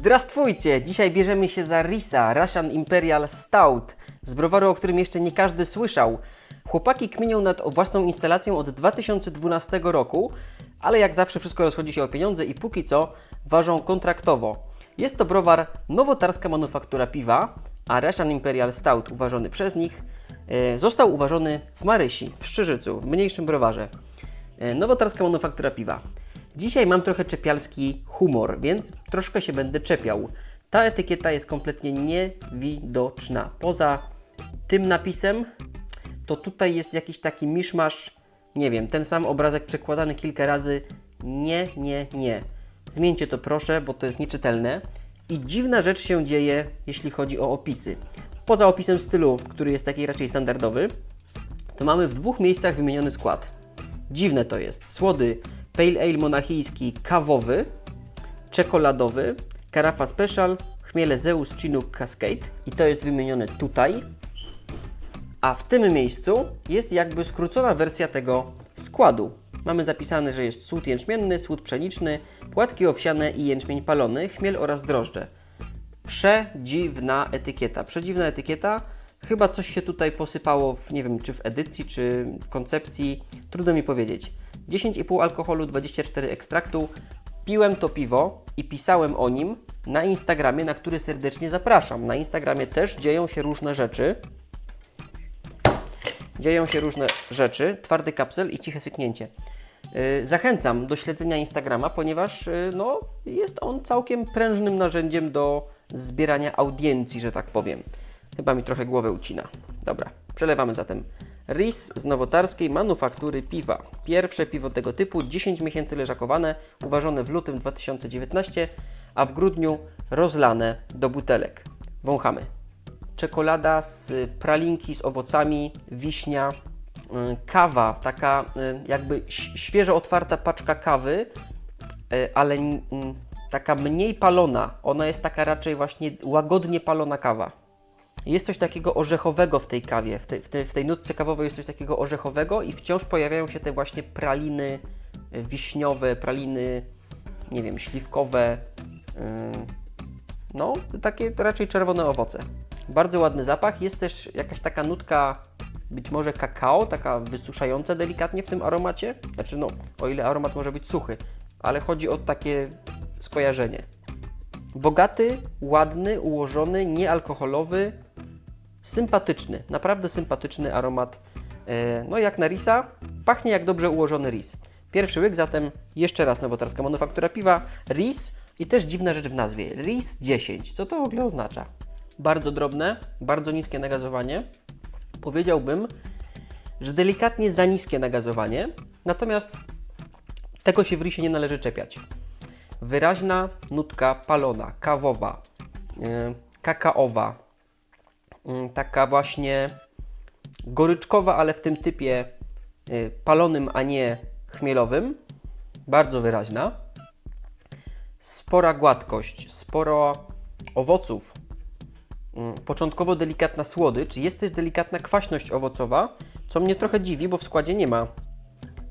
Zdrastwujcie! Dzisiaj bierzemy się za Risa, Russian Imperial Stout, z browaru, o którym jeszcze nie każdy słyszał. Chłopaki kminią nad własną instalacją od 2012 roku, ale jak zawsze wszystko rozchodzi się o pieniądze i póki co ważą kontraktowo. Jest to browar nowotarska manufaktura piwa, a Russian Imperial Stout uważony przez nich e, został uważony w Marysi, w Szczyżycu, w mniejszym browarze. E, Nowotarska manufaktura piwa. Dzisiaj mam trochę czepialski humor, więc troszkę się będę czepiał. Ta etykieta jest kompletnie niewidoczna. Poza tym napisem, to tutaj jest jakiś taki miszmasz, nie wiem, ten sam obrazek przekładany kilka razy. Nie, nie, nie. Zmieńcie to proszę, bo to jest nieczytelne. I dziwna rzecz się dzieje, jeśli chodzi o opisy. Poza opisem stylu, który jest taki raczej standardowy, to mamy w dwóch miejscach wymieniony skład. Dziwne to jest. Słody Pale Ale monachijski kawowy, czekoladowy, karafa special, chmiele Zeus Chinook Cascade i to jest wymienione tutaj. A w tym miejscu jest jakby skrócona wersja tego składu. Mamy zapisane, że jest słód jęczmienny, słód pszeniczny, płatki owsiane i jęczmień palony, chmiel oraz drożdże. Przedziwna etykieta. Przedziwna etykieta. Chyba coś się tutaj posypało, w, nie wiem, czy w edycji, czy w koncepcji. Trudno mi powiedzieć. 10,5 alkoholu, 24 ekstraktu. Piłem to piwo i pisałem o nim na Instagramie, na który serdecznie zapraszam. Na Instagramie też dzieją się różne rzeczy. Dzieją się różne rzeczy. Twardy kapsel i ciche syknięcie. Yy, Zachęcam do śledzenia Instagrama, ponieważ yy, no, jest on całkiem prężnym narzędziem do zbierania audiencji, że tak powiem. Chyba mi trochę głowę ucina. Dobra, przelewamy zatem. RIS z nowotarskiej manufaktury piwa. Pierwsze piwo tego typu, 10 miesięcy leżakowane, uważone w lutym 2019, a w grudniu rozlane do butelek. Wąchamy. Czekolada z y, pralinki z owocami, wiśnia, y, kawa, taka y, jakby świeżo otwarta paczka kawy, ale mm, taka mniej palona. Ona jest taka raczej właśnie łagodnie palona kawa. Jest coś takiego orzechowego w tej kawie, w tej, w w tej nutce kawowej jest coś takiego orzechowego i wciąż pojawiają się te właśnie praliny y, wiśniowe, praliny, nie wiem, śliwkowe, y, no, takie raczej czerwone owoce. Bardzo ładny zapach. Jest też jakaś taka nutka, być może kakao, taka wysuszająca delikatnie w tym aromacie. Znaczy, no, o ile aromat może być suchy, ale chodzi o takie skojarzenie. Bogaty, ładny, ułożony, niealkoholowy, sympatyczny, naprawdę sympatyczny aromat. E, No jak na risa, pachnie jak dobrze ułożony ris. Pierwszy łyk, zatem jeszcze raz nowotarska manufaktura piwa, ris i też dziwna rzecz w nazwie, ris 10. Co to w ogóle oznacza? Bardzo drobne, bardzo niskie nagazowanie. Powiedziałbym, że delikatnie za niskie nagazowanie, natomiast tego się w risie nie należy czepiać. Wyraźna nutka palona, kawowa, yy, kakaowa, taka właśnie goryczkowa, ale w tym typie yy, palonym, a nie chmielowym. Bardzo wyraźna. Spora gładkość, sporo owoców. Yy, Początkowo delikatna słodycz, jest też delikatna kwaśność owocowa, co mnie trochę dziwi, bo w składzie nie ma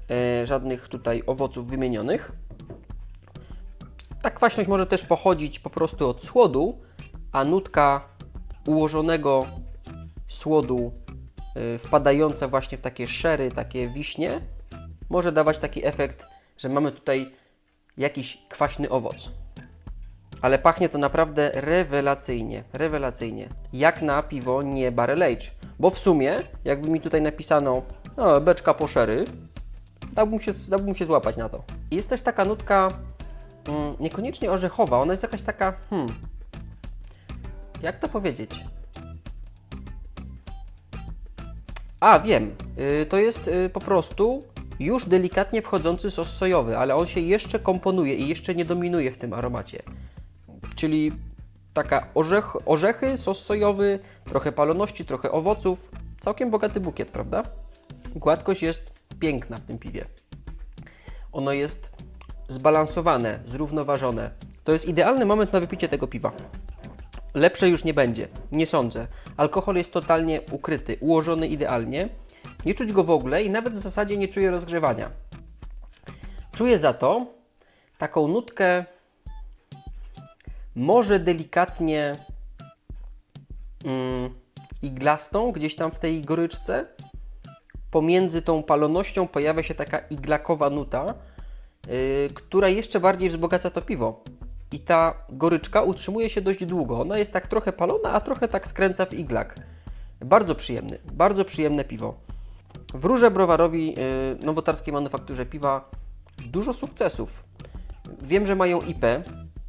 yy, żadnych tutaj owoców wymienionych. Ta kwaśność może też pochodzić po prostu od słodu, a nutka ułożonego słodu y, wpadająca właśnie w takie szery, takie wiśnie, może dawać taki efekt, że mamy tutaj jakiś kwaśny owoc. Ale pachnie to naprawdę rewelacyjnie, rewelacyjnie. Jak na piwo nie Barrel Age. Bo w sumie, jakby mi tutaj napisano, o, beczka po sherry, dałbym się, dałbym się złapać na to. Jest też taka nutka mm, niekoniecznie orzechowa, ona jest jakaś taka, hmm, jak to powiedzieć? A, wiem, y, to jest y, po prostu już delikatnie wchodzący sos sojowy, ale on się jeszcze komponuje i jeszcze nie dominuje w tym aromacie. Czyli taka orzech, orzechy, sos sojowy, trochę paloności, trochę owoców, całkiem bogaty bukiet, prawda? Gładkość jest piękna w tym piwie. Ono jest zbalansowane, zrównoważone. To jest idealny moment na wypicie tego piwa. Lepsze już nie będzie, nie sądzę. Alkohol jest totalnie ukryty, ułożony idealnie. Nie czuć go w ogóle i nawet w zasadzie nie czuję rozgrzewania. Czuję za to taką nutkę może delikatnie mm, iglastą, gdzieś tam w tej goryczce. Pomiędzy tą palonością pojawia się taka iglakowa nuta, yy, która jeszcze bardziej wzbogaca to piwo. I ta goryczka utrzymuje się dość długo. Ona jest tak trochę palona, a trochę tak skręca w iglak. Bardzo przyjemny, bardzo przyjemne piwo. Wróżę browarowi yy, nowotarskiej manufakturze piwa dużo sukcesów. Wiem, że mają IP,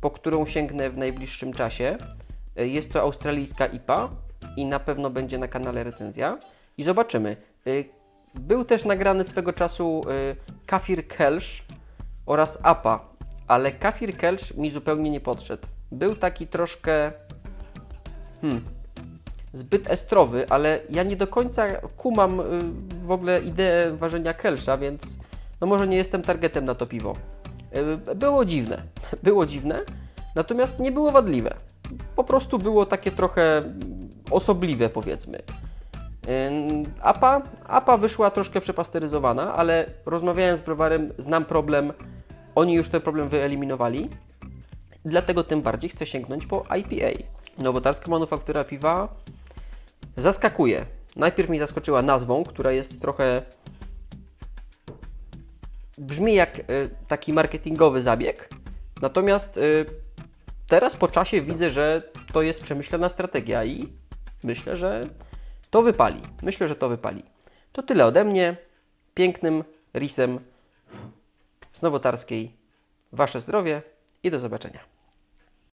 po którą sięgnę w najbliższym czasie. Y, Jest to australijska IPA i na pewno będzie na kanale recenzja. I zobaczymy. Y, Był też nagrany swego czasu y, Kafir Kelsz oraz APA, ale Kafir Kelsz mi zupełnie nie podszedł. Był taki troszkę hmm, zbyt estrowy, ale ja nie do końca kumam y, w ogóle ideę ważenia Kelsza, więc no może nie jestem targetem na to piwo. Y, Było dziwne, było dziwne, natomiast nie było wadliwe. Po prostu było takie trochę osobliwe, powiedzmy. Ym, APA, APA wyszła troszkę przepasteryzowana, ale rozmawiając z browarem, znam problem. Oni już ten problem wyeliminowali. Dlatego tym bardziej chcę sięgnąć po IPA. Nowotarska manufaktura piwa zaskakuje. Najpierw mnie zaskoczyła nazwą, która jest trochę. brzmi jak y, taki marketingowy zabieg. Natomiast y, teraz po czasie widzę, że to jest przemyślana strategia i myślę, że to wypali. Myślę, że to wypali. To tyle ode mnie. Pięknym risem z Nowotarskiej. Wasze zdrowie i do zobaczenia.